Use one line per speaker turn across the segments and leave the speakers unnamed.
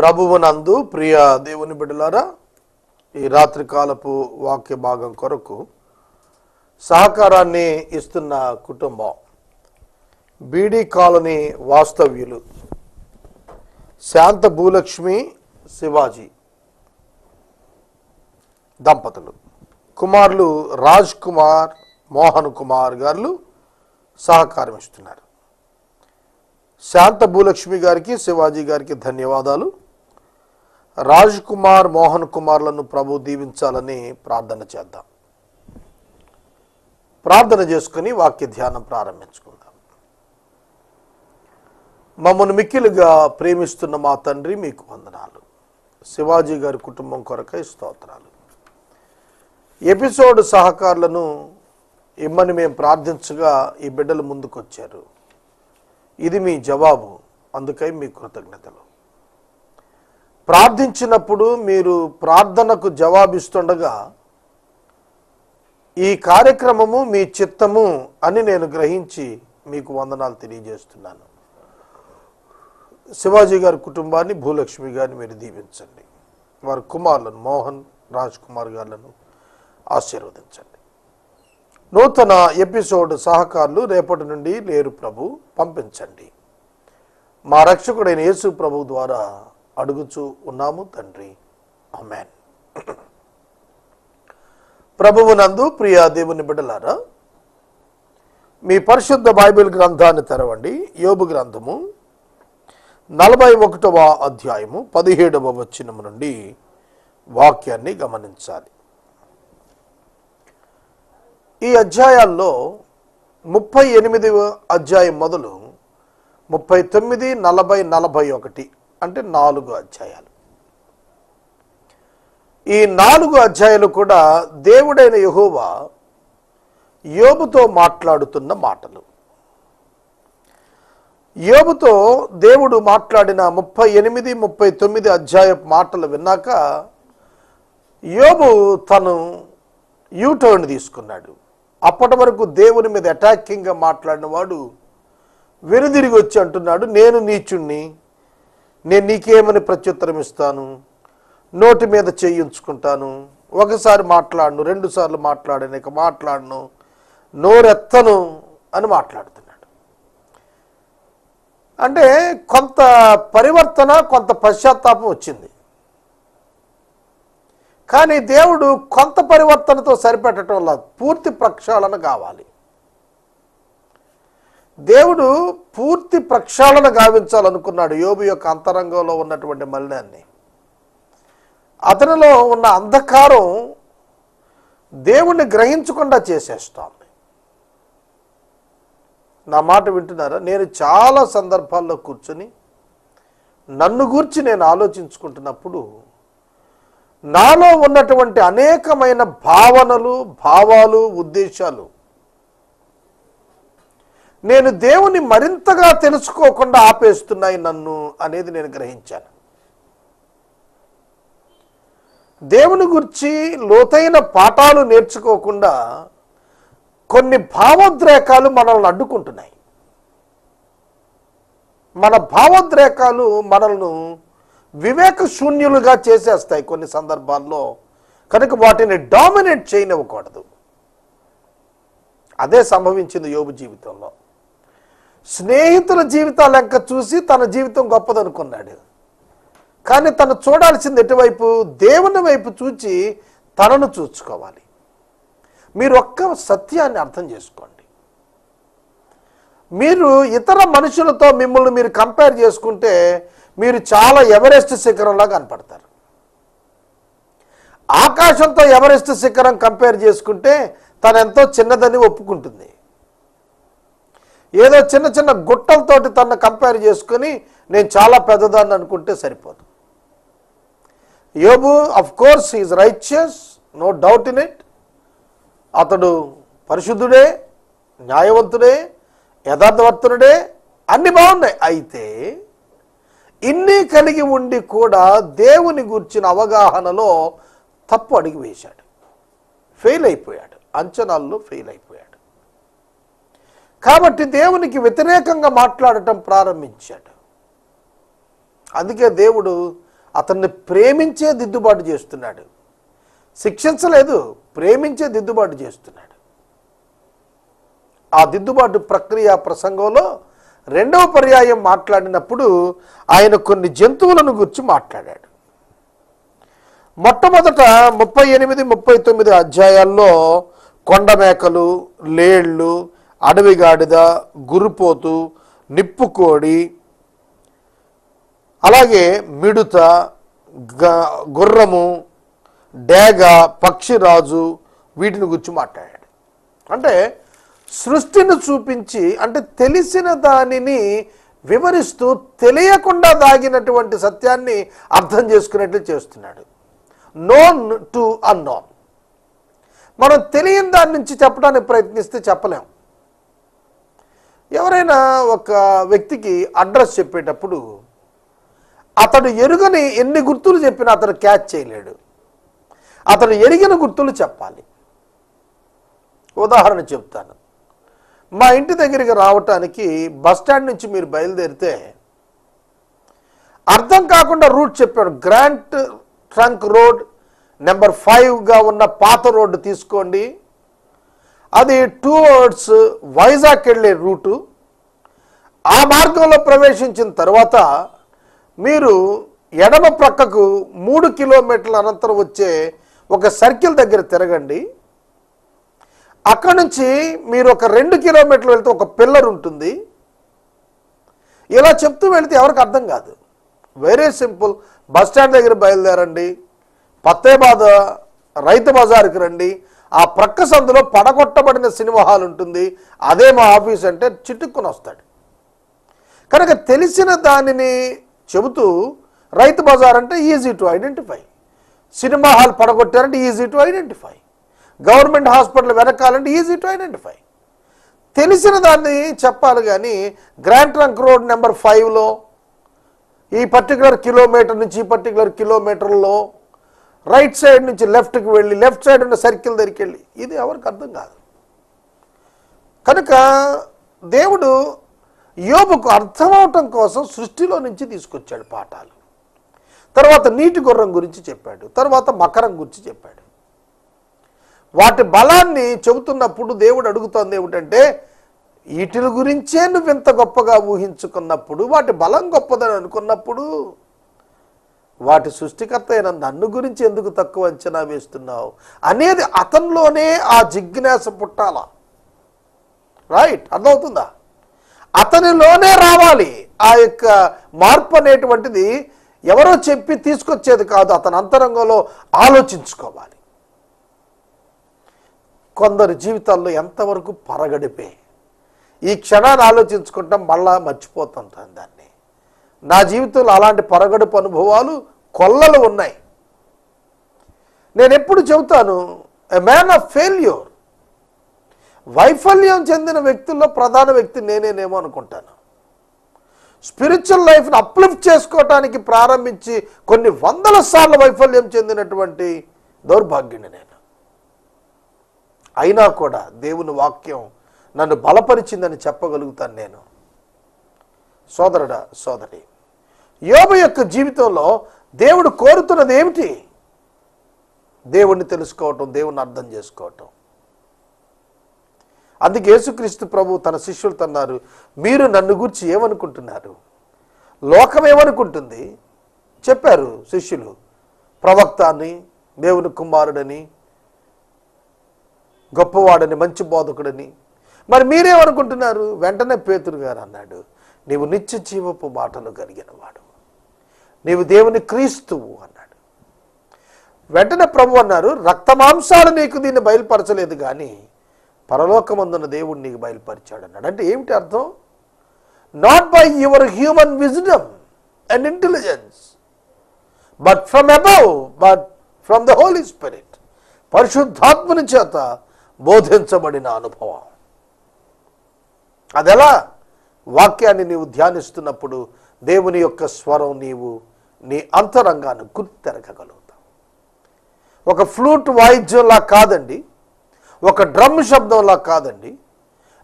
ప్రభువునందు ప్రియ దేవుని బిడ్డలారా ఈ రాత్రి కాలపు వాక్య భాగం కొరకు సహకారాన్ని ఇస్తున్న కుటుంబం బీడీ కాలనీ వాస్తవ్యులు శాంత భూలక్ష్మి శివాజీ దంపతులు. కుమారులు రాజ్ కుమార్ మోహన్ కుమార్ గారు సహకారం ఇస్తున్నారు. శాంత భూలక్ష్మి గారికి శివాజీ గారికి ధన్యవాదాలు. రాజ్ కుమార్ మోహన్ కుమార్లను ప్రభు దీవించాలని ప్రార్థన చేద్దాం. ప్రార్థన చేసుకుని వాక్య ధ్యానం ప్రారంభించుకుందాం. మమ్మల్ని మిక్కిలుగా ప్రేమిస్తున్న మా తండ్రి మీకు వందనాలు. శివాజీ గారి కుటుంబం కొరకై స్తోత్రాలు. ఎపిసోడ్ సహకారులను ఇమ్మని మేము ప్రార్థించగా ఈ బిడ్డలు ముందుకొచ్చారు. ఇది మీ జవాబు అందుకై మీ కృతజ్ఞతలు. ప్రార్థించినప్పుడు మీరు ప్రార్థనకు జవాబిస్తుండగా ఈ కార్యక్రమము మీ చిత్తము అని నేను గ్రహించి మీకు వందనాలు తెలియజేస్తున్నాను. శివాజీ గారి కుటుంబాన్ని భూలక్ష్మి గారిని మీరు దీవించండి. వారి కుమారులను మోహన్ రాజ్ కుమార్ గారులను ఆశీర్వదించండి. నూతన ఎపిసోడ్ సహకారులు రేపటి నుండి లేరు ప్రభు పంపించండి. మా రక్షకుడైన యేసు ప్రభు ద్వారా అడుగుచూ ఉన్నాము తండ్రి. అమెన్ ప్రభువునందు ప్రియా దేవుని బిడ్డలారా మీ పరిశుద్ధ బైబిల్ గ్రంథాన్ని తెరవండి. యోబు గ్రంథము నలభై ఒకటవ అధ్యాయము పదిహేడవ వచ్చినము నుండి వాక్యాన్ని గమనించాలి. ఈ అధ్యాయాల్లో ముప్పై ఎనిమిదవ అధ్యాయం మొదలు ముప్పై తొమ్మిది నలభై నలభై ఒకటి అంటే నాలుగు అధ్యాయాలు. ఈ నాలుగు అధ్యాయాలు కూడా దేవుడైన యహోవా యోబుతో మాట్లాడుతున్న మాటలు. యోబుతో దేవుడు మాట్లాడిన ముప్పై ఎనిమిది ముప్పై తొమ్మిది అధ్యాయ మాటలు విన్నాక యోబు తను యూటర్న్ తీసుకున్నాడు. అప్పటి వరకు దేవుని మీద అటాకింగ్గా మాట్లాడిన వాడు వెనుదిరిగి వచ్చి అంటున్నాడు నేను నీచుణ్ణి నేను నీకేమని ప్రత్యుత్తరం ఇస్తాను? నోటి మీద చేయించుకుంటాను ఒకసారి మాట్లాడను రెండుసార్లు మాట్లాడాను ఇక మాట్లాడను. నోరెత్తను అని మాట్లాడుతున్నాడు. అంటే కొంత పరివర్తన కొంత పశ్చాత్తాపం వచ్చింది. కానీ దేవుడు కొంత పరివర్తనతో సరిపెట్టడం వల్ల పూర్తి ప్రక్షాళన కావాలి. దేవుడు పూర్తి ప్రక్షాళన గావించాలనుకున్నాడు. యోబు యొక్క అంతరంగంలో ఉన్నటువంటి మలినాన్ని. అతనిలో ఉన్న అంధకారం దేవుణ్ణి గ్రహించకుండా చేసేస్తోంది. నా మాట వింటున్నారా? నేను చాలా సందర్భాల్లో కూర్చొని నన్ను గూర్చి నేను ఆలోచించుకుంటున్నప్పుడు నాలో ఉన్నటువంటి అనేకమైన భావనలు భావాలు ఉద్దేశాలు నేను దేవుని మరింతగా తెలుసుకోకుండా ఆపేస్తున్నాయి నన్ను అనేది నేను గ్రహించాను. దేవుని గురించి లోతైన పాఠాలు నేర్చుకోకుండా కొన్ని భావోద్రేకాలు మనల్ని అడ్డుకుంటున్నాయి. మన భావోద్రేకాలు మనల్ని వివేక శూన్యులుగా చేసేస్తాయి కొన్ని సందర్భాల్లో కనుక వాటిని డామినేట్ చేయనివ్వకూడదు. అదే సంభవించింది యోగు జీవితంలో. స్నేహితుల జీవితాలు లెక్క చూసి తన జీవితం గొప్పదనుకున్నాడు. కానీ తను చూడాల్సింది ఎటువైపు? దేవుని వైపు చూచి తనను చూసుకోవాలి. మీరు ఒక్క సత్యాన్ని అర్థం చేసుకోండి. మీరు ఇతర మనుషులతో మిమ్మల్ని మీరు కంపేర్ చేసుకుంటే మీరు చాలా ఎవరెస్ట్ శిఖరంలా కనపడతారు. ఆకాశంతో ఎవరెస్ట్ శిఖరం కంపేర్ చేసుకుంటే తను ఎంతో చిన్నదని ఒప్పుకుంటుంది. ఏదో చిన్న చిన్న గుట్టలతోటి తన కంపేర్ చేసుకుని నేను చాలా పెద్దదాన్ని అనుకుంటే సరిపోదు. యోబు of course is righteous no doubt in it అతడు పరిశుద్ధుడే న్యాయవంతుడే యథార్థవర్తనుడే అన్ని బాగున్నాయి. అయితే ఇన్ని కలిగి ఉండి కూడా దేవుని గుర్చిన అవగాహనలో తప్పు అడిగి వేశాడు. ఫెయిల్ అయిపోయాడు. అంచనాల్లో ఫెయిల్ అయిపోయాడు. కాబట్టి దేవునికి వ్యతిరేకంగా మాట్లాడటం ప్రారంభించాడు. అందుకే దేవుడు అతన్ని ప్రేమించే దిద్దుబాటు చేస్తున్నాడు. శిక్షించలేదు ప్రేమించే దిద్దుబాటు చేస్తున్నాడు. ఆ దిద్దుబాటు ప్రక్రియ ప్రసంగంలో రెండవ పర్యాయం మాట్లాడినప్పుడు ఆయన కొన్ని జంతువులను గురించి మాట్లాడాడు. మొట్టమొదట ముప్పై ఎనిమిది ముప్పై తొమ్మిది అధ్యాయాల్లో కొండమేకలు లేళ్ళు అడవిగాడిద గురుపోతు నిప్పుకోడి అలాగే మిడుత గ- గుర్రము డేగ పక్షిరాజు వీటిని గురించి మాట్లాడాడు. అంటే సృష్టిని చూపించి అంటే తెలిసిన దానిని వివరిస్తూ తెలియకుండా దాగినటువంటి సత్యాన్ని అర్థం చేసుకునేట్లు చేస్తున్నాడు. నోన్ టు అన్నోన్ మనం తెలియని దాని నుంచి చెప్పడానికి ప్రయత్నిస్తే చెప్పలేం. ఎవరైనా ఒక వ్యక్తికి అడ్రస్ చెప్పేటప్పుడు అతడు ఎరుగని ఎన్ని గుర్తులు చెప్పినా అతడు క్యాచ్ చేయలేడు. అతడు ఎరిగిన గుర్తులు చెప్పాలి. ఉదాహరణ చెప్తాను. మా ఇంటి దగ్గరికి రావటానికి బస్ స్టాండ్ నుంచి మీరు బయలుదేరితే అర్థం కాకుండా రూట్ చెప్పాడు. గ్రాంట్ ట్రంక్ రోడ్ నెంబర్ ఫైవ్గా ఉన్న పాత రోడ్డు తీసుకోండి. అది టూ వర్డ్స్ వైజాగ్ వెళ్ళే రూటు. ఆ మార్గంలో ప్రవేశించిన తర్వాత మీరు ఎడమ ప్రక్కకు మూడు కిలోమీటర్ల అనంతరం వచ్చే ఒక సర్కిల్ దగ్గర తిరగండి. అక్కడ నుంచి మీరు ఒక రెండు కిలోమీటర్లు వెళ్తే ఒక పిల్లర్ ఉంటుంది. ఇలా చెప్తూ వెళితే ఎవరికి అర్థం కాదు. వెరీ సింపుల్ బస్ స్టాండ్ దగ్గర బయలుదేరండి. పత్తేబాద రైతు బజార్కి రండి. ఆ ప్రక్క సందులో పడగొట్టబడిన సినిమా హాల్ ఉంటుంది. అదే మా ఆఫీస్ అంటే చిట్టుక్కుని వస్తాడు. కనుక తెలిసిన దానిని చెబుతూ రైతు బజార్ అంటే easy to identify. Cinema hall పడగొట్టారంటే easy to identify. Government hospital వెనకాలంటే easy to identify. తెలిసిన దాన్ని చెప్పాలి కానీ గ్రాండ్ ట్రంక్ రోడ్ నెంబర్ ఫైవ్లో ఈ పర్టికులర్ కిలోమీటర్ నుంచి ఈ పర్టికులర్ కిలోమీటర్లో రైట్ సైడ్ నుంచి లెఫ్ట్కి వెళ్ళి లెఫ్ట్ సైడ్ ఉన్న సర్కిల్ దగ్గరికి వెళ్ళి. ఇది ఎవరికి అర్థం కాదు. కనుక దేవుడు యోబుకు అర్థమవటం కోసం సృష్టిలో నుంచి తీసుకొచ్చాడు పాఠాలు. తర్వాత నీటి గుర్రం గురించి చెప్పాడు తర్వాత మకరం గురించి చెప్పాడు. వాటి బలాన్ని చెబుతున్నప్పుడు దేవుడు అడుగుతోంది ఏమిటంటే వీటిల గురించే నువ్వు ఇంత గొప్పగా ఊహించుకున్నప్పుడు వాటి బలం గొప్పదని అనుకున్నప్పుడు వాటి సృష్టికర్త అయిన నన్ను గురించి ఎందుకు తక్కువ అంచనా వేస్తున్నావు? అనేది అతనిలోనే ఆ జిజ్ఞాస పుట్టాల. రైట్ అర్థమవుతుందా? అతనిలోనే రావాలి. ఆ యొక్క మార్పు అనేటువంటిది ఎవరో చెప్పి తీసుకొచ్చేది కాదు. అతని అంతరంగంలో ఆలోచించుకోవాలి. కొందరు జీవితాల్లో ఎంతవరకు పరగడిపే? ఈ క్షణాన్ని ఆలోచించుకుంటాం మళ్ళా మర్చిపోతుంటాను దాన్ని. నా జీవితంలో అలాంటి పరగడుపు అనుభవాలు కొల్లలు ఉన్నాయి. నేను ఎప్పుడు చెబుతాను ఎ మ్యాన్ ఆఫ్ ఫెయిల్యూర్ వైఫల్యం చెందిన వ్యక్తుల్లో ప్రధాన వ్యక్తి నేనేనేమో అనుకుంటాను. స్పిరిచువల్ లైఫ్ని అప్లిఫ్ట్ చేసుకోవటానికి ప్రారంభించి కొన్ని వందల సార్లు వైఫల్యం చెందినటువంటి దౌర్భాగ్యుని నేను. అయినా కూడా దేవుని వాక్యం నన్ను బలపరిచిందని చెప్పగలుగుతాను నేను. సోదరుడా సోదరి యోబు యొక్క జీవితంలో దేవుడు కోరుతున్నది ఏమిటి? దేవుణ్ణి తెలుసుకోవటం దేవుణ్ణి అర్థం చేసుకోవటం. అందుకే యేసుక్రీస్తు ప్రభు తన శిష్యులతో అన్నారు మీరు నన్ను గురించి ఏమనుకుంటున్నారు? లోకం ఏమనుకుంటుంది? చెప్పారు శిష్యులు. ప్రవక్త అని దేవుని కుమారుడని గొప్పవాడని మంచి బోధకుడని. మరి మీరేమనుకుంటున్నారు? వెంటనే పేతురు గారు అన్నాడు నీవు నిత్య జీవపు మాటలు కలిగిన వాడు. నీవు దేవుని క్రీస్తువు అన్నాడు. వెంటనే ప్రభు అన్నారు రక్తమాంసాలు నీకు దీన్ని బయలుపరచలేదు కానీ పరలోకమందున్న దేవుడు నీకు బయలుపరిచాడు అన్నాడు. అంటే ఏమిటి అర్థం? Not by your human wisdom and intelligence but from above but from the Holy Spirit పరిశుద్ధాత్మని చేత బోధించబడిన అనుభవం. అదెలా? వాక్యాన్ని నీవు ధ్యానిస్తున్నప్పుడు దేవుని యొక్క స్వరం నీవు నీ అంతరంగాన్ని గుర్తెరగగలుగుతావు ఒక ఫ్లూట్ వాయిద్యంలా కాదండి ఒక డ్రమ్ శబ్దంలా కాదండి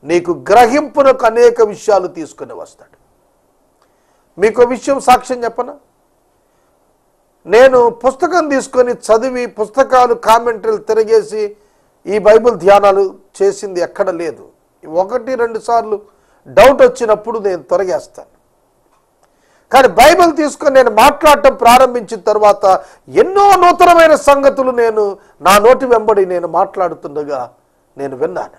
నీకు గ్రహింపునకు అనేక విషయాలు తీసుకుని వస్తాడు. మీకు విషయం సాక్ష్యం చెప్పనా? నేను పుస్తకం తీసుకొని చదివి పుస్తకాలు కామెంటరీలు తిరిగేసి ఈ బైబిల్ ధ్యానాలు చేసింది ఎక్కడ లేదు. ఒకటి రెండు సార్లు డౌట్ వచ్చినప్పుడు నేను తొలగేస్తాను కానీ బైబిల్ తీసుకొని నేను మాట్లాడటం ప్రారంభించిన తర్వాత ఎన్నో నూతనమైన సంగతులు నేను నా నోటి వెంబడి నేను మాట్లాడుతుండగా నేను విన్నాను.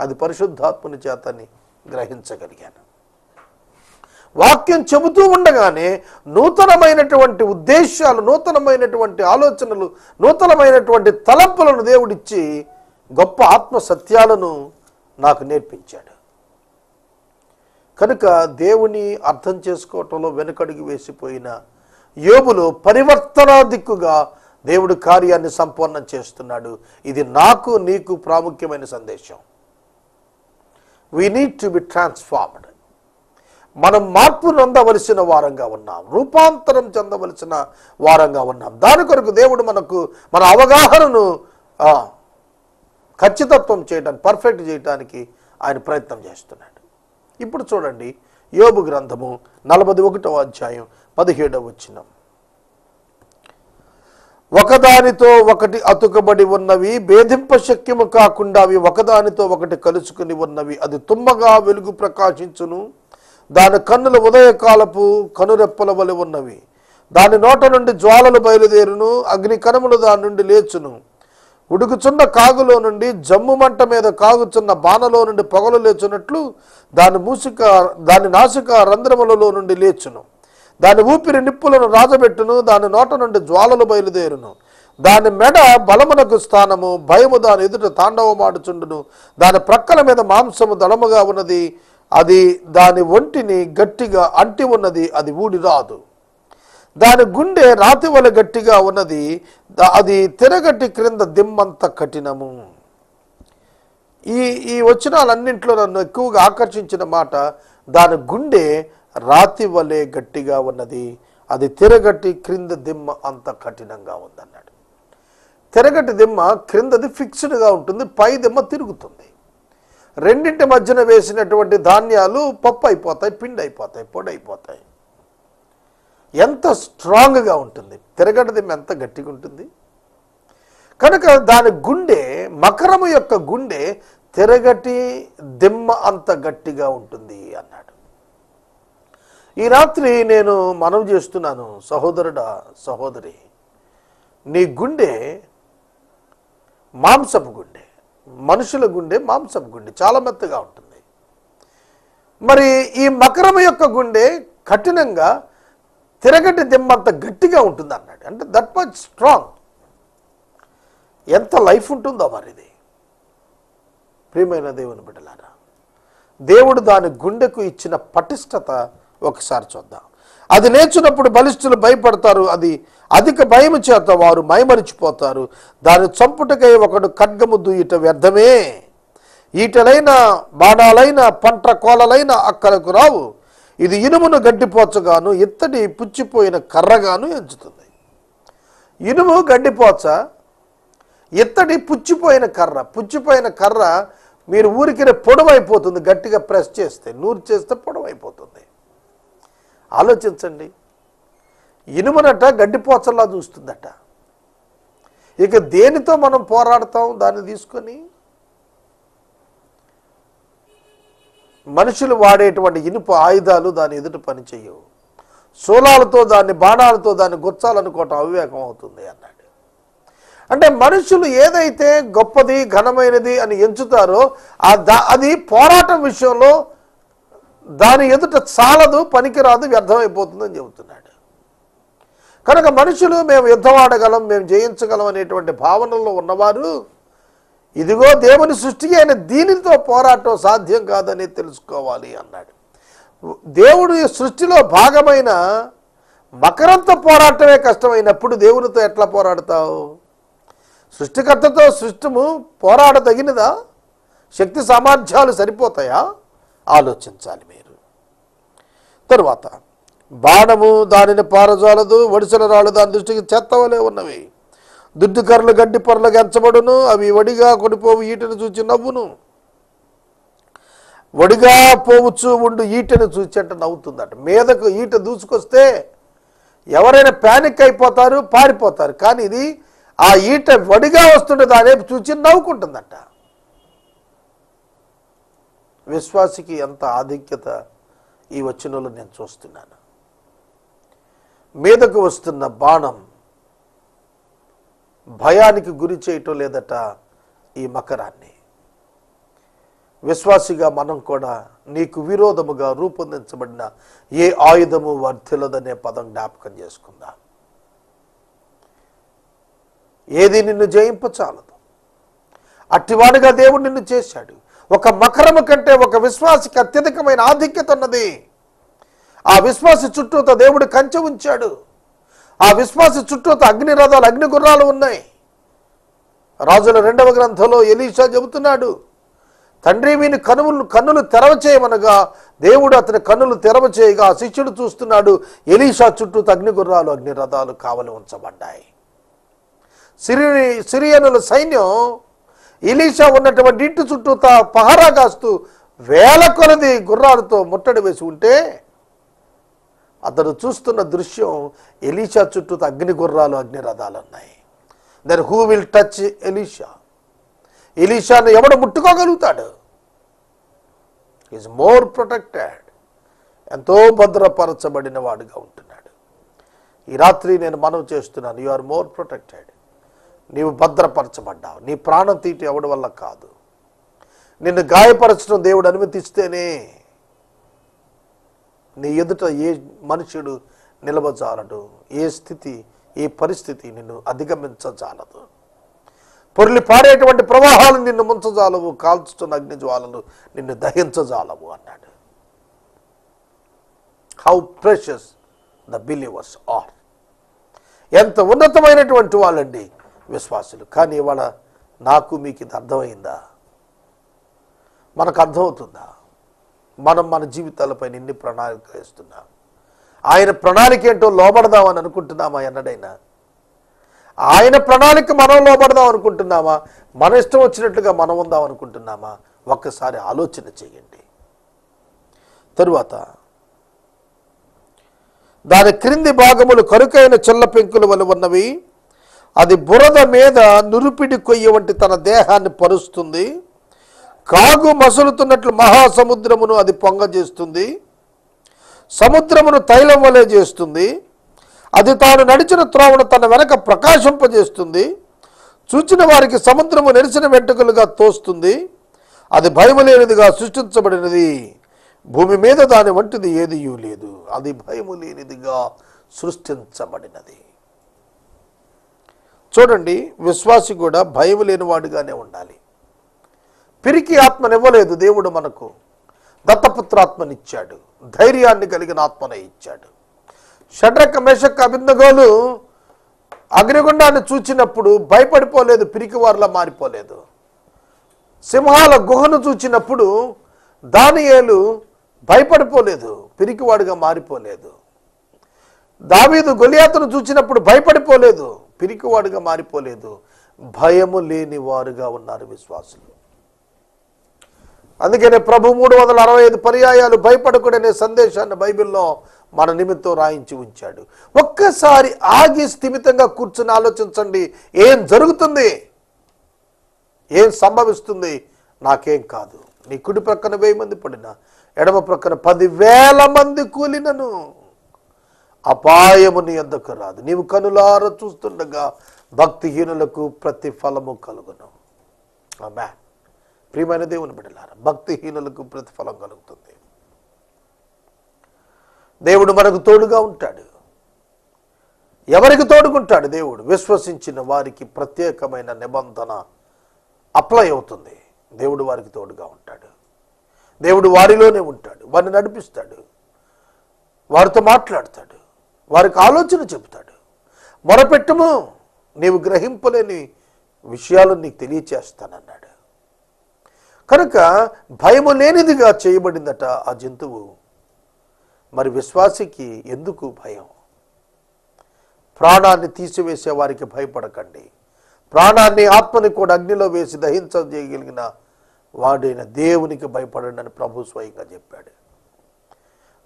అది పరిశుద్ధాత్మని చేతని గ్రహించగలిగాను. వాక్యం చెబుతూ ఉండగానే నూతనమైనటువంటి ఉద్దేశాలు నూతనమైనటువంటి ఆలోచనలు నూతనమైనటువంటి తలంపులను దేవుడిచ్చి గొప్ప ఆత్మ సత్యాలను నాకు నేర్పించాడు. కనుక దేవుని అర్థం చేసుకోవటంలో వెనుకడుగు వేసిపోయిన యోబులు పరివర్తన దిక్కుగా దేవుడు కార్యాన్ని సంపూర్ణం చేస్తున్నాడు. ఇది నాకు నీకు ప్రాముఖ్యమైన సందేశం. We need to be transformed మనం మార్పు నొందవలసిన వారంగా ఉన్నాం. రూపాంతరం చెందవలసిన వారంగా ఉన్నాం. దాని కొరకు దేవుడు మనకు మన అవగాహనను ఖచ్చితత్వం చేయడానికి పర్ఫెక్ట్ చేయడానికి ఆయన ప్రయత్నం చేస్తున్నాడు. ఇప్పుడు చూడండి యోబు గ్రంథము నలభై ఒకటవ అధ్యాయం పదిహేడవ వచ్చినం ఒకదానితో ఒకటి అతుకబడి ఉన్నవి భేదింప శక్యము కాకుండా అవి ఒకదానితో ఒకటి కలుసుకుని ఉన్నవి. అది తుమ్మగా వెలుగు ప్రకాశించును. దాని కన్నుల ఉదయకాలపు కనురెప్పల వలె ఉన్నవి. దాని నోట నుండి జ్వాలలు బయలుదేరును. అగ్ని కణములు దాని నుండి లేచును. ఉడుకుచున్న కాగులో నుండి జమ్ము మంట మీద కాగుచున్న బాణలో నుండి పొగలు లేచున్నట్లు దాని మూసిక దాని నాసిక రంధ్రములలో నుండి లేచును. దాని ఊపిరి నిప్పులను రాజబెట్టును దాని నోట నుండి జ్వాలలు బయలుదేరును. దాని మెడ బలమునకు స్థానము భయము దాని ఎదుట తాండవమాడుచుండును. దాని ప్రక్కల మీద మాంసము దళముగా ఉన్నది అది దాని ఒంటిని గట్టిగా అంటి ఉన్నది అది ఊడి రాదు. దాని గుండె రాతి వలె గట్టిగా ఉన్నది అది తిరగటి క్రింద దిమ్మంత కఠినము. ఈ ఈ వచనాలన్నింటిలో నన్ను ఎక్కువగా ఆకర్షించిన మాట దాని గుండె రాతి వలె గట్టిగా ఉన్నది అది తిరగటి క్రింద దిమ్మ అంత కఠినంగా ఉందన్నాడు. తిరగటి దిమ్మ క్రిందది ఫిక్స్డ్గా ఉంటుంది పై దిమ్మ తిరుగుతుంది. రెండింటి మధ్యన వేసినటువంటి ధాన్యాలు పప్పు అయిపోతాయి పిండి అయిపోతాయి పొడి అయిపోతాయి. ఎంత స్ట్రాంగ్గా ఉంటుంది తిరగటి దిమ్మ ఎంత గట్టిగా ఉంటుంది? కనుక దాని గుండె మకరము యొక్క గుండె తిరగటి దిమ్మ అంత గట్టిగా ఉంటుంది అన్నాడు. ఈ రాత్రి నేను మనం చేస్తున్నాను సహోదరుడా సహోదరి నీ గుండె మాంసపు గుండె మనుషుల గుండె మాంసపు గుండె చాలా మెత్తగా ఉంటుంది. మరి ఈ మకరము యొక్క గుండె కఠినంగా తిరగటి దిమ్మంత గట్టిగా ఉంటుంది అన్నాడు. అంటే దట్ మచ్ స్ట్రాంగ్ ఎంత లైఫ్ ఉంటుందో మరి ఇది. ప్రియమైన దేవుని బిడ్డలారా దేవుడు దాని గుండెకు ఇచ్చిన పటిష్టత ఒకసారి చూద్దాం. అది నేర్చున్నప్పుడు బలిష్ఠులు భయపడతారు అది అధిక భయము చేత వారు మైమరిచిపోతారు. దాని చంపుటకై ఒకడు ఖడ్గము దూయట వ్యర్థమే. ఈటలైన బాణాలైన పంట కోలలైన అక్కలకు రావు. ఇది ఇనుమును గడ్డిపోచగాను ఇత్తడి పుచ్చిపోయిన కర్రగాను ఎంచుతుంది. ఇనుము గడ్డిపోచ ఇత్తడి పుచ్చిపోయిన కర్ర. పుచ్చిపోయిన కర్ర మీరు ఊరికినే పొడవైపోతుంది గట్టిగా ప్రెస్ చేస్తే నూరు చేస్తే పొడవైపోతుంది. ఆలోచించండి. ఇనుమునట గడ్డిపోచలా చూస్తుందట. ఇక దేనితో మనం పోరాడతాం? దాన్ని తీసుకొని మనుషులు వాడేటువంటి ఇనుప ఆయుధాలు దాని ఎదుట పని చేయవు. శూలాలతో దాన్ని బాణాలతో దాన్ని గుచ్చాలనుకోవటం అవివేకం అవుతుంది అన్నాడు. అంటే మనుషులు ఏదైతే గొప్పది ఘనమైనది అని ఎంచుతారో ఆ దా- అది పోరాటం విషయంలో దాని ఎదుట చాలదు పనికిరాదు వ్యర్థమైపోతుందని చెబుతున్నాడు. కనుక మనుషులు మేము యుద్ధం ఆడగలం మేము జయించగలం అనేటువంటి భావనలో ఉన్నవారు ఇదిగో దేవుని సృష్టి అయిన దీనితో పోరాటం సాధ్యం కాదని తెలుసుకోవాలి అన్నాడు. దేవుడు సృష్టిలో భాగమైన మకరంతో పోరాటమే కష్టమైనప్పుడు దేవునితో ఎట్లా పోరాడతావు? సృష్టికర్తతో సృష్టము పోరాడదగినదా? శక్తి సామర్థ్యాలు సరిపోతాయా? ఆలోచించాలి మీరు. తరువాత బాణము దానిని పారజాలదు వడిసెల రాళ్ళు దాని దృష్టికి చెత్తవలే ఉన్నవి. దుడ్డుకర్రలు గడ్డి పొరలకు ఎంచబడును అవి వడిగా కొనిపోవు ఈటను చూచి నవ్వును. వడిగా పోవచ్చు ఉండు ఈటను చూచి అంటే నవ్వుతుందట. మీదకు ఈట దూసుకొస్తే ఎవరైనా ప్యానిక్ అయిపోతారు పారిపోతారు. కానీ ఇది ఆ ఈట వడిగా వస్తుంటే దాని చూచి నవ్వుకుంటుందంట. విశ్వాసికి ఎంత ఆధిక్యత ఈ వచనంలో నేను చూస్తున్నాను. మీదకు వస్తున్న బాణం భయానికి గురి చేయటం లేదట ఈ మకరాన్ని. విశ్వాసిగా మనం కూడా నీకు విరోధముగా రూపొందించబడిన ఏ ఆయుధము వర్ధిలదనే పదం జ్ఞాపకం చేసుకుందాం. ఏది నిన్ను జయింపచాలదు అట్టివాడుగా దేవుడు నిన్ను చేశాడు. ఒక మకరము కంటే ఒక విశ్వాసికి అత్యధికమైన ఆధిక్యత ఉన్నది. ఆ విశ్వాసి చుట్టూతో దేవుడు కంచె ఉంచాడు. ఆ విశ్వాస చుట్టూత అగ్ని రథాలు అగ్ని గుర్రాలు ఉన్నాయి. రాజుల రెండవ గ్రంథంలో ఎలీషా చెబుతున్నాడు తండ్రి మీని కనులు కన్నులు తెరవ చేయమనగా దేవుడు అతని కన్నులు తెరవ చేయగా శిష్యుడు చూస్తున్నాడు ఎలీషా చుట్టూ అగ్ని గుర్రాలు అగ్ని రథాలు కావలి ఉంచబడ్డాయి. సిరి సిరియనుల సైన్యం ఎలీషా ఉన్నటువంటి ఇంటి చుట్టూ పహరా కాస్తూ వేల కొలది గుర్రాలతో ముట్టడి వేసి ఉంటే అతడు చూస్తున్న దృశ్యం ఎలీషా చుట్టూ అగ్ని గుర్రాలు అగ్ని రథాలు ఉన్నాయి. Then who will touch Elisha ఎలీషాను ఎవడు ముట్టుకోగలుగుతాడు? ఈజ్ మోర్ ప్రొటెక్టెడ్ ఎంతో భద్రపరచబడిన వాడుగా ఉంటున్నాడు. ఈ రాత్రి నేను మనవి చేస్తున్నాను యు ఆర్ మోర్ ప్రొటెక్టెడ్ నీవు భద్రపరచబడ్డావు. నీ ప్రాణం తీటి ఎవడి వల్ల కాదు. నిన్ను గాయపరచడం దేవుడు అనుమతిస్తేనే నీ ఎదుట ఏ మనుషుడు నిలవజాలడు ఏ స్థితి ఏ పరిస్థితి నిన్ను అధిగమించజాలదు? పొర్లి పారేటువంటి ప్రవాహాలు నిన్ను ముంచజాలవు కాల్చుతున్న అగ్నిజ్వాలలు నిన్ను దహించజాలవు అన్నాడు. How precious the believers are ఎంత ఉన్నతమైనటువంటి వాళ్ళండి విశ్వాసులు. కానీ ఇవాళ నాకు మీకు ఇది అర్థమైందా? మనకు అర్థమవుతుందా? మనం మన జీవితాలపై ఎన్ని ప్రణాళికలు వేస్తున్నాం. ఆయన ప్రణాళిక ఏంటో లోబడదామని అనుకుంటున్నామా ఎన్నడైనా? ఆయన ప్రణాళిక మనం లోబడదాం అనుకుంటున్నామా? మన ఇష్టం వచ్చినట్లుగా మనం ఉందాం అనుకుంటున్నామా? ఒక్కసారి ఆలోచన చేయండి. తరువాత దాని క్రింది భాగములు కరుకైన చెల్ల పెంకుల వలె ఉన్నవి. అది బురద మీద నురుపిడి కొయ్య వంటి తన దేహాన్ని పరుస్తుంది. కాగు మసులుతున్నట్లు మహాసముద్రమును అది పొంగజేస్తుంది. సముద్రమును తైలం వలె చేస్తుంది. అది తాను నడిచిన త్రోవను తన వెనక ప్రకాశింపజేస్తుంది. చూచిన వారికి సముద్రము నెరిసిన వెంట్రుకలుగా తోస్తుంది. అది భయము లేనిదిగా సృష్టించబడినది. భూమి మీద దాని వంటిది ఏదియూ లేదు. అది భయము లేనిదిగా సృష్టించబడినది. చూడండి విశ్వాసి కూడా భయం లేనివాడుగానే ఉండాలి. పిరికి ఆత్మనివ్వలేదు దేవుడు మనకు. దత్తపుత్రాత్మనిచ్చాడు. ధైర్యాన్ని కలిగిన ఆత్మనే ఇచ్చాడు. షడ్రక మేషక్క అభిందగోలు అగ్నిగుండాన్ని చూచినప్పుడు భయపడిపోలేదు పిరికివారిలా మారిపోలేదు. సింహాల గుహను చూచినప్పుడు దానియేలు భయపడిపోలేదు పిరికివాడుగా మారిపోలేదు. దావీదు గొలియాతను చూచినప్పుడు భయపడిపోలేదు పిరికివాడుగా మారిపోలేదు. భయము లేని వారుగా ఉన్నారు విశ్వాసులు. అందుకనే ప్రభు మూడు వందల అరవై ఐదు పర్యాయాలు భయపడకూడనే సందేశాన్ని బైబిల్లో మన నిమిత్తం రాయించి ఉంచాడు. ఒక్కసారి ఆగి స్థిమితంగా కూర్చుని ఆలోచించండి. ఏం జరుగుతుంది? ఏం సంభవిస్తుంది? నాకేం కాదు. నీ కుడి ప్రక్కన వెయ్యి మంది పడిన ఎడమ ప్రక్కన పదివేల మంది కూలినను. అపాయము నీ యొద్దకు రాదు. నీవు కనులార చూస్తుండగా భక్తిహీనులకు ప్రతిఫలము కలుగును. ఆమె ప్రియమైన దేవుని బిడ్డలారా భక్తిహీనులకు ప్రతిఫలం కలుగుతుంది. దేవుడు మనకు తోడుగా ఉంటాడు. ఎవరికి తోడుకుంటాడు? దేవుడు విశ్వసించిన వారికి ప్రత్యేకమైన నిబంధన అప్లై అవుతుంది. దేవుడు వారికి తోడుగా ఉంటాడు. దేవుడు వారిలోనే ఉంటాడు. వారిని నడిపిస్తాడు. వారితో మాట్లాడతాడు. వారికి ఆలోచన చెబుతాడు. మొరపెట్టము నీవు గ్రహింపలేని విషయాలు నీకు తెలియచేస్తానన్నాడు. కనుక భయము లేనిదిగా చేయబడిందట ఆ జంతువు. మరి విశ్వాసికి ఎందుకు భయం? ప్రాణాన్ని తీసివేసే వారికి భయపడకండి. ప్రాణాన్ని ఆత్మని కూడా అగ్నిలో వేసి దహించజేయగలిగిన వాడైన దేవునికి భయపడండి అని ప్రభు స్వయంగా చెప్పాడు.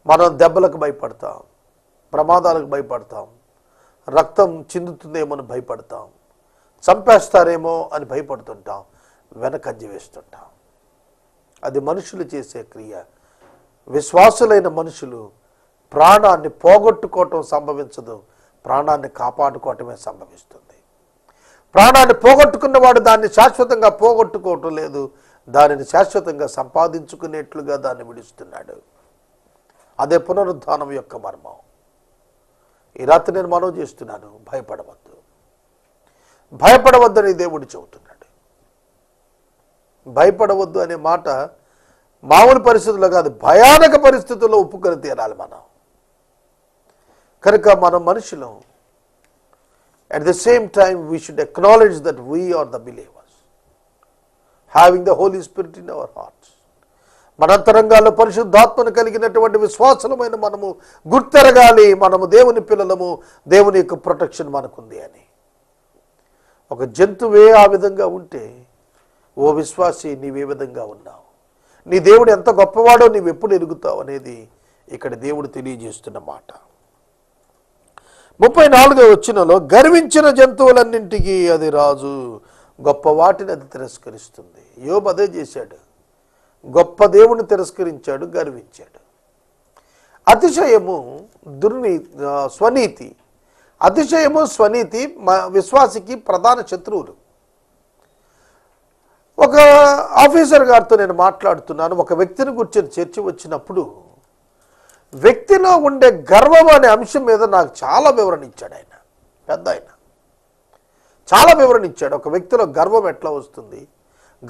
మనం దెబ్బలకు భయపడతాం ప్రమాదాలకు భయపడతాం రక్తం చిందుతుందేమో అని భయపడతాం చంపేస్తారేమో అని భయపడుతుంటాం వెనకంజ వేస్తుంటాం. అది మనుషులు చేసే క్రియ. విశ్వాసులైన మనుషులు ప్రాణాన్ని పోగొట్టుకోవటం సంభవించదు. ప్రాణాన్ని కాపాడుకోవటమే సంభవిస్తుంది. ప్రాణాన్ని పోగొట్టుకున్నవాడు దాన్ని శాశ్వతంగా పోగొట్టుకోవటం లేదు. దానిని శాశ్వతంగా సంపాదించుకునేట్లుగా దాన్ని విడుస్తున్నాడు. అదే పునరుద్ధానం యొక్క మర్మం. ఈ రాత్రి నేను మనవి చేస్తున్నాను. భయపడవద్దు. భయపడవద్దని దేవుడు చెబుతున్నాడు. భయపడవద్దు అనే మాట మామూలు పరిస్థితుల్లో కాదు భయానక పరిస్థితుల్లో ఒప్పుకొని తీరాలి మనం. కనుక మనం మనుషులం. At the same time we should acknowledge that we are the believers having the Holy Spirit in our hearts మన అంతరంగాల్లో పరిశుద్ధాత్మను కలిగినటువంటి విశ్వాసమైన మనము గుర్తెరగాలి మనము దేవుని పిల్లలము దేవుని యొక్క ప్రొటెక్షన్ మనకుంది అని. ఒక జంతువే ఆ విధంగా ఉంటే ఓ విశ్వాసి నీవే విధంగా ఉన్నావు? నీ దేవుడు ఎంత గొప్పవాడో నీవు ఎప్పుడు ఎరుగుతావు అనేది ఇక్కడ దేవుడు తెలియజేస్తున్న మాట. ముప్పై నాలుగో వచ్చినలో గర్వించిన జంతువులన్నింటికీ అది రాజు గొప్ప వాటిని అది తిరస్కరిస్తుంది. యోబు అదే చేశాడు. గొప్ప దేవుని తిరస్కరించాడు గర్వించాడు. అతిశయము దుర్నీ స్వనీతి. అతిశయము స్వనీతి మా విశ్వాసికి ప్రధాన శత్రువులు. ఒక ఆఫీసర్ గారితో నేను మాట్లాడుతున్నాను. ఒక వ్యక్తిని గురించి చర్చ వచ్చినప్పుడు వ్యక్తిలో ఉండే గర్వం అనే అంశం మీద నాకు చాలా వివరణ ఇచ్చాడు ఆయన. పెద్ద ఆయన. చాలా వివరణ ఇచ్చాడు. ఒక వ్యక్తిలో గర్వం ఎట్లా వస్తుంది?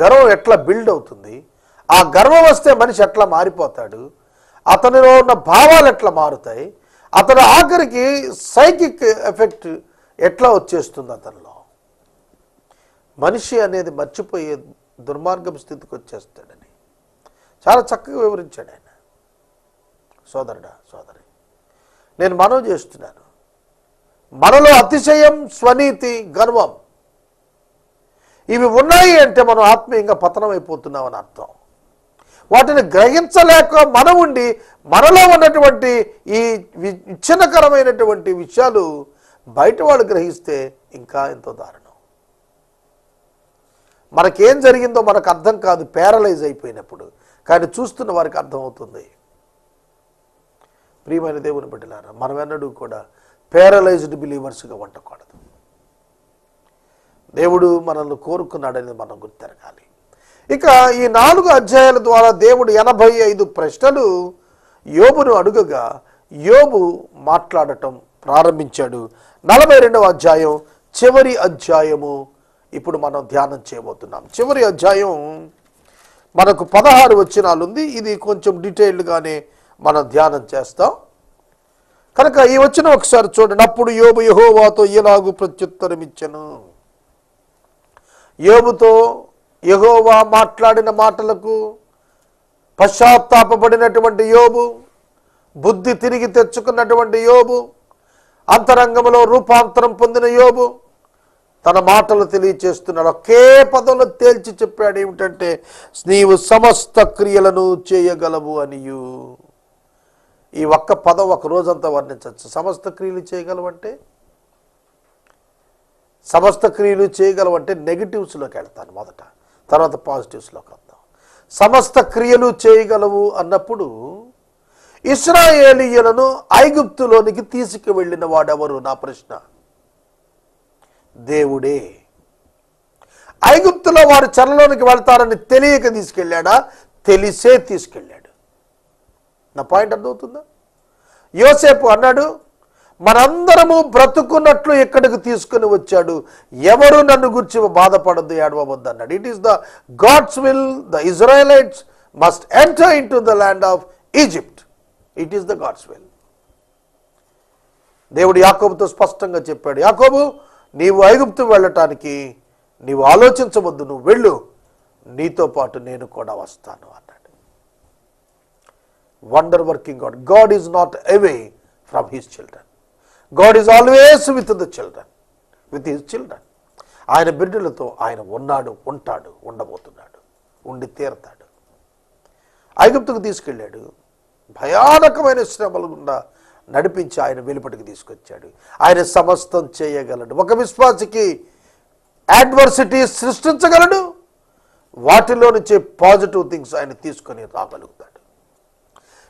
గర్వం ఎట్లా బిల్డ్ అవుతుంది? ఆ గర్వం వస్తే మనిషి ఎట్లా మారిపోతాడు? అతనిలో ఉన్న భావాలు ఎట్లా మారుతాయి? అతను ఆఖరికి సైకిక్ ఎఫెక్ట్ ఎట్లా వచ్చేస్తుంది అతనిలో? మనిషి అనేది మర్చిపోయే దుర్మార్గం స్థితికి వచ్చేస్తాడని. చాలా చక్కగా వివరించాడు ఆయన. సోదరుడా సోదరి నేను మనవి చేస్తున్నాను. మనలో అతిశయం స్వనీతి గర్వం ఇవి ఉన్నాయి అంటే మనం ఆత్మీయంగా పతనం అయిపోతున్నామని అర్థం. వాటిని గ్రహించలేక మనం ఉండి మనలో ఉన్నటువంటి ఈ విచ్ఛిన్నకరమైనటువంటి విషయాలు బయట వాళ్ళు గ్రహిస్తే ఇంకా ఎంతో దారుణం. మనకేం జరిగిందో మనకు అర్థం కాదు ప్యారలైజ్ అయిపోయినప్పుడు. కానీ చూస్తున్న వారికి అర్థమవుతుంది. ప్రియమైన దేవుని బిడ్డలారా మనం ఎన్నడూ కూడా ప్యారలైజ్డ్ బిలీవర్స్గా ఉండకూడదు. దేవుడు మనల్ని కోరుకున్నాడని మనం గుర్తెరగాలి. ఇక ఈ నాలుగు అధ్యాయాల ద్వారా దేవుడు ఎనభై ఐదు ప్రశ్నలు యోబును అడుగగా యోబు మాట్లాడటం ప్రారంభించాడు. నలభై రెండవ అధ్యాయం చివరి అధ్యాయము ఇప్పుడు మనం ధ్యానం చేయబోతున్నాం. చివరి అధ్యాయం మనకు పదహారు వచనాలు ఉంది. ఇది కొంచెం డీటెయిల్డ్గానే మనం ధ్యానం చేస్తాం. కనుక ఈ వచ్చిన ఒకసారి చూడండి. అప్పుడు యోబు యహోవాతో ఎలాగూ ప్రత్యుత్తరం ఇచ్చను యోబుతో యహోవా మాట్లాడిన మాటలకు పశ్చాత్తాపడినటువంటి యోబు బుద్ధి తిరిగి తెచ్చుకున్నటువంటి యోబు అంతరంగంలో రూపాంతరం పొందిన యోబు తన మాటలు తెలియచేస్తున్నాడు. ఒకే పదంలో తేల్చి చెప్పాడు ఏమిటంటే నీవు సమస్త క్రియలను చేయగలవు అనియు. ఈ ఒక్క పదం ఒక రోజంతా వర్ణించవచ్చు. సమస్త క్రియలు చేయగలవంటే సమస్త క్రియలు చేయగలవంటే నెగిటివ్స్లోకి వెళ్తాను మొదట. తర్వాత పాజిటివ్స్లోకి వద్దాం. సమస్త క్రియలు చేయగలవు అన్నప్పుడు ఇస్రాయేలీయులను ఐగుప్తులోనికి తీసుకువెళ్ళిన వాడెవరు? నా ప్రశ్న. దేవుడే. ఐగుప్తులో వారు చెరలోనికి వెళ్తారని తెలియక తీసుకెళ్ళాడా? తెలిసే తీసుకెళ్ళాడు. నా పాయింట్ అర్థమవుతుందా? యోసేపు అన్నాడు మనందరము బ్రతుకున్నట్లు ఇక్కడికి తీసుకుని వచ్చాడు. ఎవరు నన్ను గురించి బాధపడద్దు ఏడవద్దు అన్నాడు. It is the God's will the Israelites must enter into the land of Egypt it is the God's will దేవుడు యాకోబుతో స్పష్టంగా చెప్పాడు యాకోబు నీవు ఐగుప్తు వెళ్ళటానికి నీవు ఆలోచించవద్దు నువ్వు వెళ్ళు. నీతో పాటు నేను కూడా వస్తాను అన్నాడు. Wonder working God God is not away from his children God is always with the children with his children ఆయన బిడ్డలతో ఆయన ఉన్నాడు ఉంటాడు ఉండబోతున్నాడు ఉండి తీరతాడు. ఐగుప్తుకు తీసుకెళ్ళాడు. భయానకమైన శ్రమలు గుండా నడిపించి ఆయన వెలుపటికి తీసుకొచ్చాడు. ఆయన సమస్తం చేయగలడు. ఒక విశ్వాసికి యాడ్వర్సిటీ సృష్టించగలడు. వాటిలో నుంచే పాజిటివ్ థింగ్స్ ఆయన తీసుకొని రాగలుగుతాడు.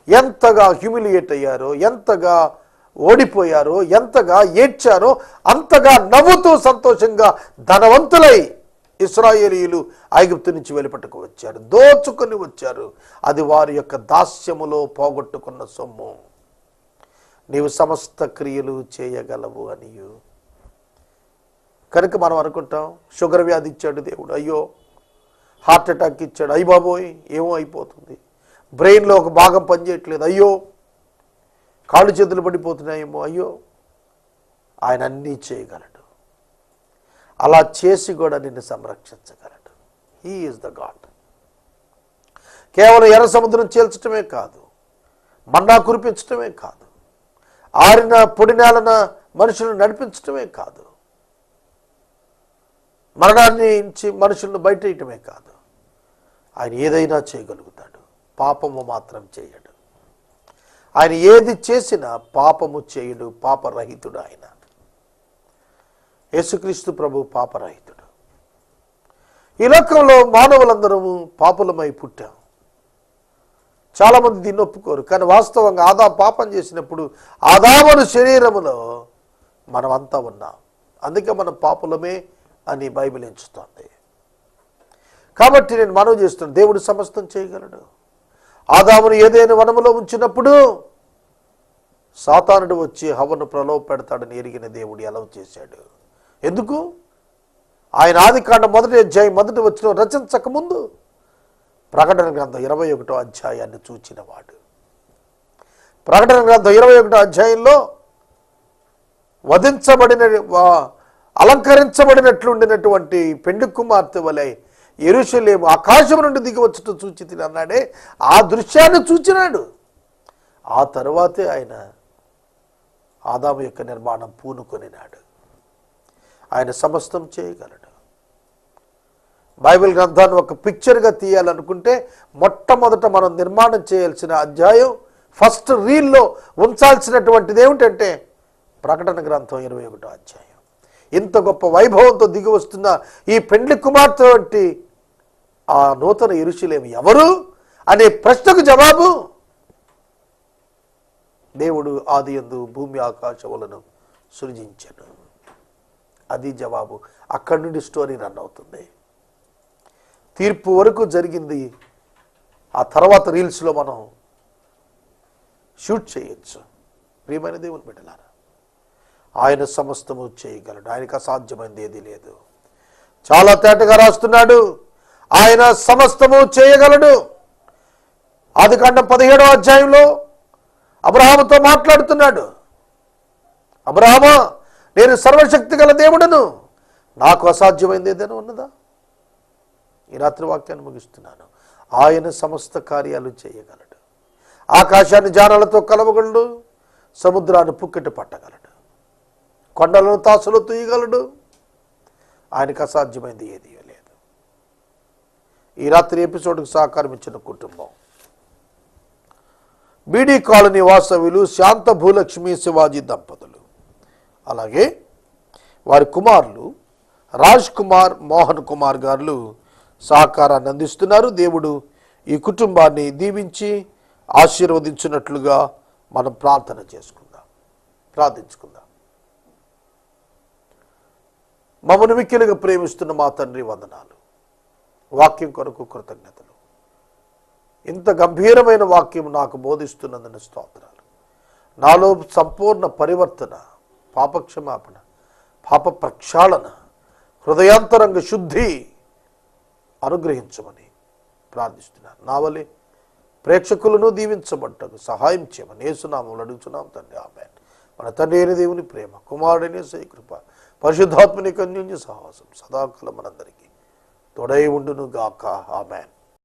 ఎంతగా హ్యూమిలియేట్ అయ్యారో ఎంతగా ఓడిపోయారో ఎంతగా ఏడ్చారో అంతగా నవ్వుతూ సంతోషంగా ధనవంతులై ఇస్రాయేలీయులు ఐగుప్తు నుంచి వెలుపటకు వచ్చారు. దోచుకొని వచ్చారు. అది వారి యొక్క దాస్యములో పోగొట్టుకున్న సొమ్ము. నీవు సమస్త క్రియలు చేయగలవు అనియు. కనుక మనం అనుకుంటాం షుగర్ వ్యాధి ఇచ్చాడు దేవుడు అయ్యో హార్ట్ అటాక్ ఇచ్చాడు అయ్యి బాబోయ్ ఏమో అయిపోతుంది. బ్రెయిన్లో ఒక భాగం పనిచేయట్లేదు అయ్యో కాళ్ళు చేతులు పడిపోతున్నాయేమో అయ్యో ఆయన అన్నీ చేయగలడు. అలా చేసి కూడా నిన్ను సంరక్షించగలడు. హీ ఈజ్ ద గాడ్ కేవలం ఎర్ర సముద్రం చేల్చటమే కాదు మన్నా కురిపించటమే కాదు ఆరిన పొడి నేలన మనుషులను నడిపించటమే కాదు. మరణాన్ని నుంచి మనుషులను బయటేయటమే కాదు. ఆయన ఏదైనా చేయగలుగుతాడు. పాపము మాత్రం చేయడు. ఆయన ఏది చేసినా పాపము చేయడు పాపరహితుడు ఆయన. యేసుక్రీస్తు ప్రభు పాపరహితుడు. ఈ లోకంలో మానవులందరము పాపులమై పుట్టాం. చాలామంది దీన్ని ఒప్పుకోరు. కానీ వాస్తవంగా ఆదా పాపం చేసినప్పుడు ఆదామును శరీరములో మనమంతా ఉన్నాం. అందుకే మనం పాపులమే అని బైబిల్ ఎంచుతోంది. కాబట్టి నేను మనవి చేస్తున్నాను. దేవుడు సమస్తం చేయగలడు. ఆదామును ఏదైనా వనములో ఉంచినప్పుడు సాతానుడు వచ్చి హవను ప్రలోభ పెడతాడని ఎరిగిన దేవుడు ఎలా చేశాడు? ఎందుకు? ఆయన ఆది కాండ మొదటి అధ్యాయం మొదటి వచ్చిన రచించక ముందు ప్రకటన గ్రంథం ఇరవై ఒకటో అధ్యాయాన్ని చూచినవాడు ప్రకటన గ్రంథం ఇరవై ఒకటో అధ్యాయంలో వధించబడిన అలంకరించబడినట్లుండినటువంటి పెండు కుమార్తె వలె ఎరుషలేము ఆకాశం నుండి దిగి వచ్చుట చూచి తిని అన్నాడే. ఆ దృశ్యాన్ని చూచినాడు. ఆ తరువాతే ఆయన ఆదాము యొక్క నిర్మాణం పూనుకొనినాడు. ఆయన సమస్తం చేయగలడు. బైబిల్ గ్రంథాన్ని ఒక పిక్చర్గా తీయాలనుకుంటే మొట్టమొదట మనం నిర్మాణం చేయాల్సిన అధ్యాయం ఫస్ట్ రీల్లో ఉంచాల్సినటువంటిది ఏమిటంటే ప్రకటన గ్రంథం ఇరవై ఒకటో అధ్యాయం. ఇంత గొప్ప వైభవంతో దిగి వస్తున్న ఈ పెండ్లి కుమార్తె వంటి ఆ నూతన ఇరుషులేమి ఎవరు అనే ప్రశ్నకు జవాబు దేవుడు ఆది ఎందు భూమి ఆకాశములను సృజించను అది జవాబు. అక్కడి నుండి స్టోరీ రన్ అవుతుంది. తీర్పు వరకు జరిగింది. ఆ తర్వాత రీల్స్లో మనం షూట్ చేయొచ్చు. ప్రియమైన దేవుని బిడ్డలారా ఆయన సమస్తము చేయగలడు. ఆయనకు అసాధ్యమైనది ఏది లేదు. చాలా తేటగా రాస్తున్నాడు. ఆయన సమస్తము చేయగలడు. ఆది కాండం పదిహేడవ అధ్యాయంలో అబ్రహాముతో మాట్లాడుతున్నాడు. అబ్రహామా నేను సర్వశక్తి గల దేవుడను. నాకు అసాధ్యమైంది ఏదైనా ఉన్నదా? ఈ రాత్రి వాక్యాన్ని ముగిస్తున్నాను. ఆయన సమస్త కార్యాలు చేయగలడు. ఆకాశాన్ని జానాలతో కలవగలడు. సముద్రాన్ని పుక్కెట్టు పట్టగలడు. కొండలను తాసులు తూయగలడు. ఆయనకు అసాధ్యమైంది ఏదీ లేదు. ఈ రాత్రి ఎపిసోడ్కు సహకారం ఇచ్చిన కుటుంబం. బీడీ కాలనీ వాసవిలు శాంత భూలక్ష్మి శివాజీ దంపతులు. అలాగే వారి కుమారులు రాజ్ కుమార్ మోహన్ కుమార్ గారు సహకారాన్ని అందిస్తున్నారు. దేవుడు ఈ కుటుంబాన్ని దీవించి ఆశీర్వదించినట్లుగా మనం ప్రార్థన చేసుకుందాం. ప్రార్థించుకుందాం. మమ్మను మిక్కిలుగా ప్రేమిస్తున్న మా తండ్రి వందనాలు. వాక్యం కొరకు కృతజ్ఞతలు. ఇంత గంభీరమైన వాక్యం నాకు బోధిస్తున్నందున స్తోత్రాలు. నాలో సంపూర్ణ పరివర్తన పాపక్షమాపణ పాప ప్రక్షాళన హృదయాంతరంగ శుద్ధి అనుగ్రహించమని ప్రార్థిస్తున్నాను. నా వలె ప్రేక్షకులను దీవించబట్టకు సహాయం చేయమని ఏసునామములు అడుగుతున్నాం తండ్రి. ఆమె మన తండ్రి అయిన దేవుని ప్రేమ కుమారుడనే సై కృప పరిశుద్ధాత్మని కన్యుంజ సహవాసం సదాకాలం మనందరికీ తొడై ఉండును గాక ఆమెన్.